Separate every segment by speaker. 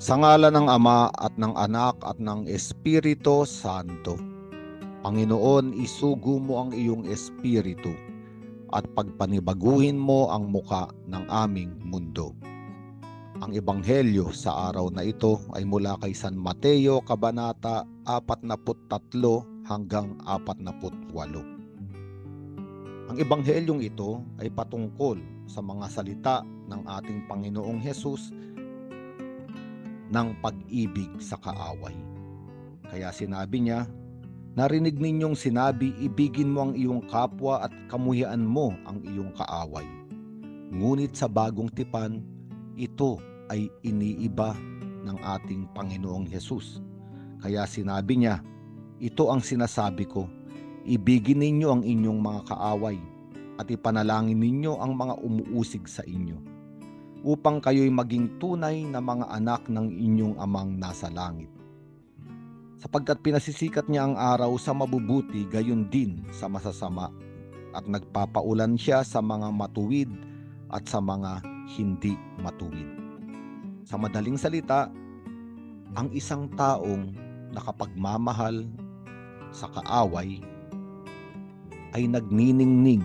Speaker 1: Sa ngala ng Ama at ng Anak at ng Espiritu Santo. Panginoon, isugo mo ang iyong espiritu at pagpanibaguhin mo ang muka ng aming mundo. Ang ebanghelyo sa araw na ito ay mula kay San Mateo kabanata 43 hanggang 48. Ang ebanghelyong ito ay patungkol sa mga salita ng ating Panginoong Hesus ng pag-ibig sa kaaway. Kaya sinabi niya, Narinig ninyong sinabi, ibigin mo ang iyong kapwa at kamuhian mo ang iyong kaaway. Ngunit sa bagong tipan, ito ay iniiba ng ating Panginoong Hesus. Kaya sinabi niya, ito ang sinasabi ko, ibigin ninyo ang inyong mga kaaway at ipanalangin ninyo ang mga umuusig sa inyo upang kayo'y maging tunay na mga anak ng inyong amang nasa langit. Sapagkat pinasisikat niya ang araw sa mabubuti gayon din sa masasama. At nagpapaulan siya sa mga matuwid at sa mga hindi matuwid. Sa madaling salita, ang isang taong nakapagmamahal sa kaaway ay nagniningning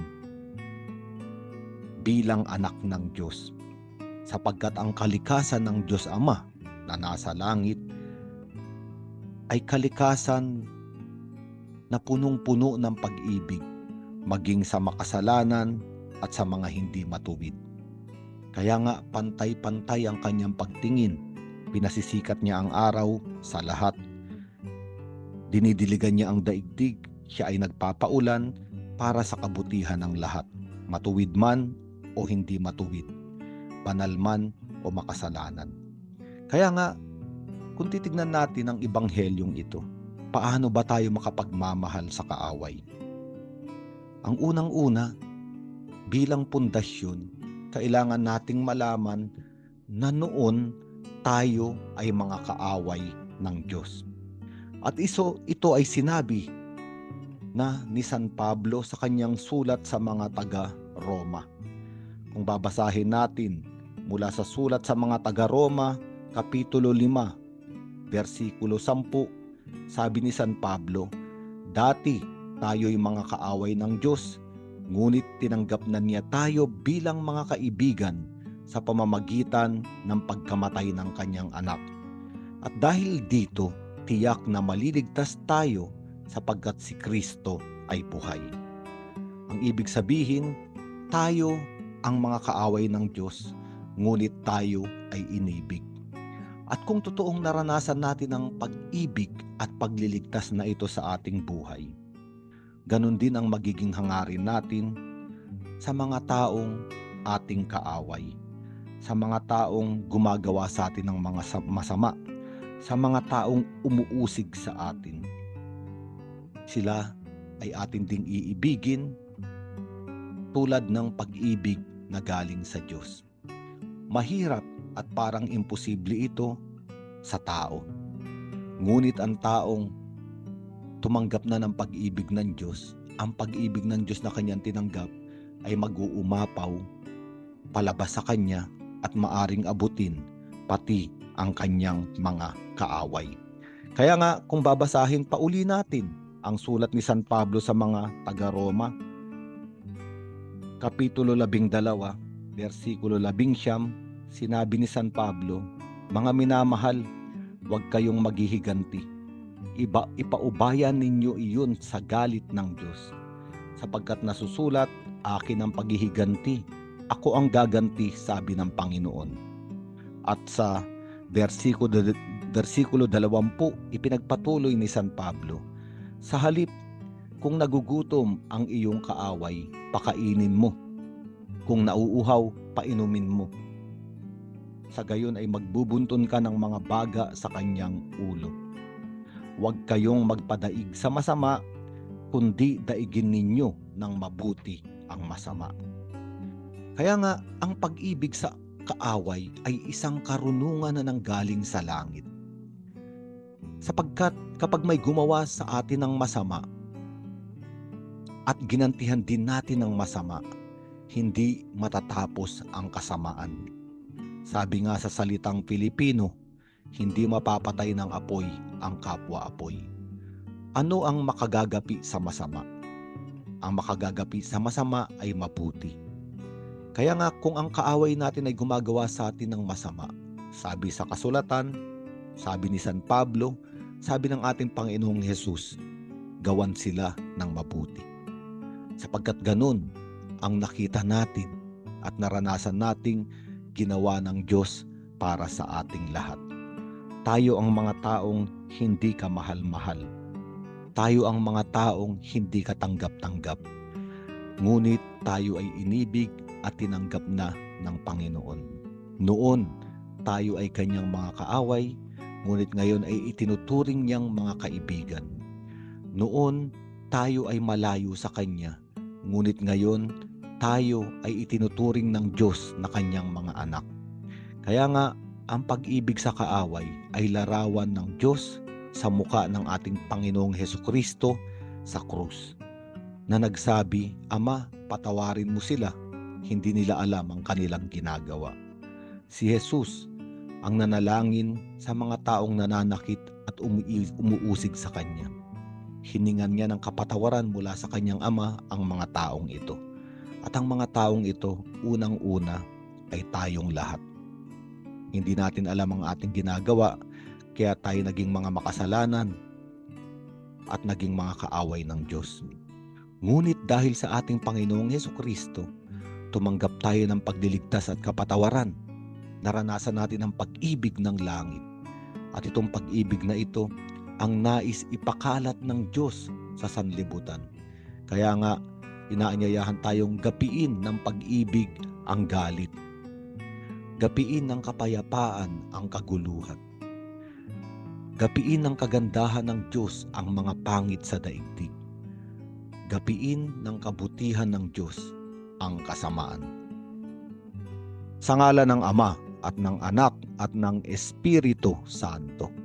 Speaker 1: bilang anak ng Diyos sapagkat ang kalikasan ng Diyos Ama na nasa langit ay kalikasan na punong-puno ng pag-ibig maging sa makasalanan at sa mga hindi matuwid. Kaya nga pantay-pantay ang kanyang pagtingin. Pinasisikat niya ang araw sa lahat. Dinidiligan niya ang daigdig. Siya ay nagpapaulan para sa kabutihan ng lahat. Matuwid man o hindi matuwid. Banal man o makasalanan. Kaya nga kung titignan natin ang ibanghelyong ito, paano ba tayo makapagmamahal sa kaaway? Ang unang-una, bilang pundasyon, kailangan nating malaman na noon tayo ay mga kaaway ng Diyos. At iso, ito ay sinabi na ni San Pablo sa kanyang sulat sa mga taga-Roma. Kung babasahin natin mula sa sulat sa mga taga-Roma, Kapitulo 5, versikulo 10, sabi ni San Pablo, Dati tayo'y mga kaaway ng Diyos, ngunit tinanggap na niya tayo bilang mga kaibigan sa pamamagitan ng pagkamatay ng kanyang anak. At dahil dito, tiyak na maliligtas tayo sapagkat si Kristo ay buhay. Ang ibig sabihin, tayo ang mga kaaway ng Diyos, ngunit tayo ay inibig. At kung totoong naranasan natin ang pag-ibig at pagliligtas na ito sa ating buhay, ganun din ang magiging hangarin natin sa mga taong ating kaaway, sa mga taong gumagawa sa atin ng mga masama, sa mga taong umuusig sa atin. Sila ay atin ding iibigin tulad ng pag-ibig na galing sa Diyos. Mahirap at parang imposible ito sa tao. Ngunit ang taong tumanggap na ng pag-ibig ng Diyos, ang pag-ibig ng Diyos na kanyang tinanggap ay mag-uumapaw palabas sa kanya at maaring abutin pati ang kanyang mga kaaway. Kaya nga kung babasahin pa uli natin ang sulat ni San Pablo sa mga taga-Roma, Kapitulo 12, versikulo 11, sinabi ni San Pablo, Mga minamahal, huwag kayong maghihiganti. Iba, ipaubayan ninyo iyon sa galit ng Diyos. Sapagkat nasusulat, akin ang paghihiganti. Ako ang gaganti, sabi ng Panginoon. At sa versikulo, versikulo 20, ipinagpatuloy ni San Pablo, Sa halip, kung nagugutom ang iyong kaaway, pakainin mo. Kung nauuhaw, painumin mo sa gayon ay magbubunton ka ng mga baga sa kanyang ulo. Huwag kayong magpadaig sa masama, kundi daigin ninyo ng mabuti ang masama. Kaya nga, ang pag-ibig sa kaaway ay isang karunungan na nanggaling sa langit. Sapagkat kapag may gumawa sa atin ng masama, at ginantihan din natin ng masama, hindi matatapos ang kasamaan sabi nga sa salitang Pilipino, hindi mapapatay ng apoy ang kapwa-apoy. Ano ang makagagapi sa masama? Ang makagagapi sa masama ay mabuti. Kaya nga kung ang kaaway natin ay gumagawa sa atin ng masama, sabi sa kasulatan, sabi ni San Pablo, sabi ng ating Panginoong Hesus, gawan sila ng mabuti. Sapagkat ganun ang nakita natin at naranasan nating ginawa ng Diyos para sa ating lahat. Tayo ang mga taong hindi ka mahal-mahal. Tayo ang mga taong hindi ka tanggap-tanggap. Ngunit tayo ay inibig at tinanggap na ng Panginoon. Noon, tayo ay kanyang mga kaaway, ngunit ngayon ay itinuturing niyang mga kaibigan. Noon, tayo ay malayo sa Kanya, ngunit ngayon, tayo ay itinuturing ng Diyos na Kanyang mga anak. Kaya nga, ang pag-ibig sa kaaway ay larawan ng Diyos sa muka ng ating Panginoong Heso Kristo sa krus na nagsabi, Ama, patawarin mo sila, hindi nila alam ang kanilang ginagawa. Si Jesus ang nanalangin sa mga taong nananakit at umuusig sa Kanya. Hiningan niya ng kapatawaran mula sa Kanyang Ama ang mga taong ito. At ang mga taong ito, unang-una, ay tayong lahat. Hindi natin alam ang ating ginagawa, kaya tayo naging mga makasalanan at naging mga kaaway ng Diyos. Ngunit dahil sa ating Panginoong Heso Kristo, tumanggap tayo ng pagliligtas at kapatawaran. Naranasan natin ang pag-ibig ng langit. At itong pag-ibig na ito ang nais ipakalat ng Diyos sa sanlibutan. Kaya nga, inaanyayahan tayong gapiin ng pag-ibig ang galit. Gapiin ng kapayapaan ang kaguluhan. Gapiin ng kagandahan ng Diyos ang mga pangit sa daigdig. Gapiin ng kabutihan ng Diyos ang kasamaan. Sa ngala ng Ama at ng Anak at ng Espiritu Santo.